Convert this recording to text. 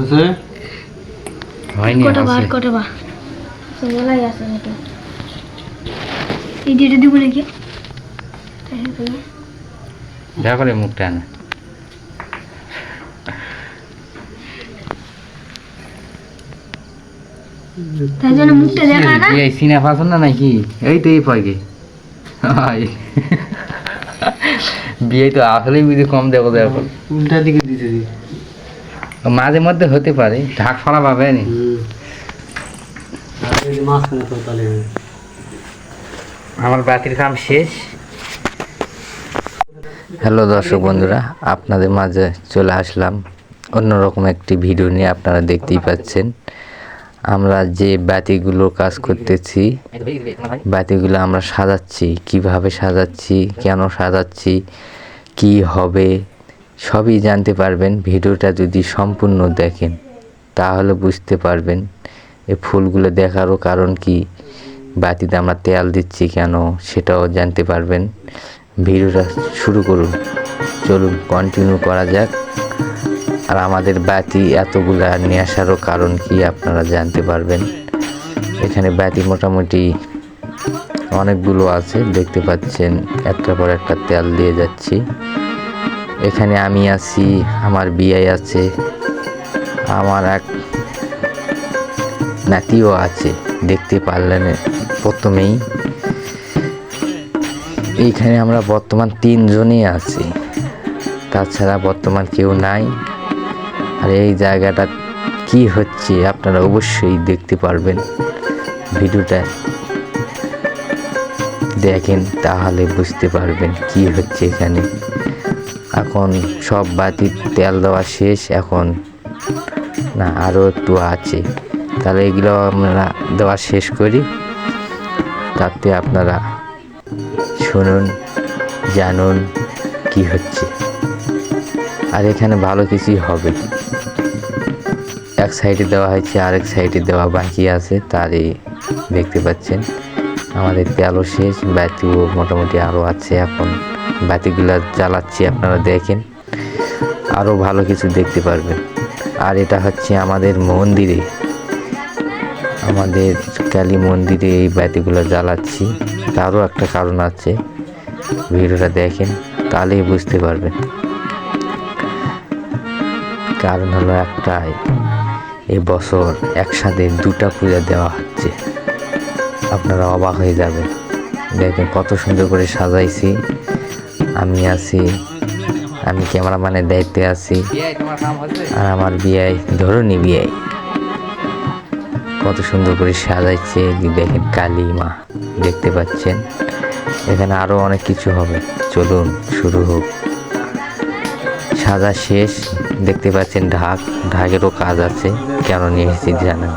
বুঝছে হয়নি কটা বার আছে। কটা বার? সবাই আছে নাকি? এই যেটা দিব নাকি? যা করে মুখটা না তাই জন্য মুখটা দেখা না? এই সিনা ফাসন না নাকি? এই তো এই পাগে হাই বিয়ে তো আসলেই বুঝি কম দেখো দেখো উল্টা দিকে দিতে দি মাঝে মধ্যে হতে পারে ঢাক ফাড়া পাবে নি আমার বাতির কাম শেষ। হ্যালো দর্শক বন্ধুরা আপনাদের মাঝে চলে আসলাম অন্যরকম একটি ভিডিও নিয়ে আপনারা দেখতেই পাচ্ছেন। আমরা যে বাতিগুলো কাজ করতেছি বাতিগুলো আমরা সাজাচ্ছি কীভাবে সাজাচ্ছি কেন সাজাচ্ছি কি হবে সবই জানতে পারবেন, ভিডিওটা যদি সম্পূর্ণ দেখেন, তাহলে বুঝতে পারবেন এই ফুলগুলো দেখারও কারণ কি, বাতিতে আমরা তেল দিচ্ছি কেন, সেটাও জানতে পারবেন। ভিডিওটা শুরু করুন। চলুন কন্টিনিউ করা যাক। আর আমাদের বাতি এতগুলা নিয়ে আসারও কারণ কি আপনারা জানতে পারবেন। এখানে বাতি মোটামুটি অনেকগুলো আছে, দেখতে পাচ্ছেন, একটার পর একটা তেল দিয়ে যাচ্ছি। এখানে আমি আছি, আমার বিয়ে আছে, আমার এক নাতিও আছে, দেখতে পারলেন প্রথমেই। এইখানে আমরা বর্তমান তিনজনই আছি, তাছাড়া বর্তমান কেউ নাই। আর এই জায়গাটা কি হচ্ছে আপনারা অবশ্যই দেখতে পারবেন। ভিডিওটা দেখেন, তাহলে বুঝতে পারবেন কি হচ্ছে এখানে। এখন সব বাতি তেল দেওয়া শেষ, এখন না আরও একটু আছে। তাহলে এগুলো আমরা দেওয়া শেষ করি। তাতে আপনারা শুনুন, জানুন কি হচ্ছে। আর এখানে ভালো কিছুই হবে। এক সাইডে দেওয়া হয়েছে, আরেক সাইডে দেওয়া বাকি আছে, তারই দেখতে পাচ্ছেন। আমাদের তেলও শেষ, বাতিও মোটামুটি আরও আছে এখন। বাতিগুলো জ্বালাচ্ছি, আপনারা দেখেন। আরও ভালো কিছু দেখতে পারবেন। আর এটা হচ্ছে আমাদের মন্দিরে। আমাদের কালী মন্দিরে এই বাতিগুলো জ্বালাচ্ছি। তারও একটা কারণ আছে। ভিডিওটা দেখেন তাহলেই বুঝতে পারবেন। কারণ হলো একটাই এই বছর একসাথে দুটা পূজা দেওয়া হচ্ছে। আপনারা অবাক হয়ে যাবেন। দেখেন কত সুন্দর করে সাজাইছি। আমি আছি, আমি ক্যামেরাম্যানের দায়িত্বে আছি। আর আমার বিয়াই ধরুনি বিয়াই কত সুন্দর করে সাজাইছে দেখেন কালী মা, দেখতে পাচ্ছেন। এখানে আরও অনেক কিছু হবে। চলুন, শুরু হোক। সাজা শেষ, দেখতে পাচ্ছেন ঢাক। ঢাকেরও কাজ আছে, কেন নিয়ে এসেছি জানেন।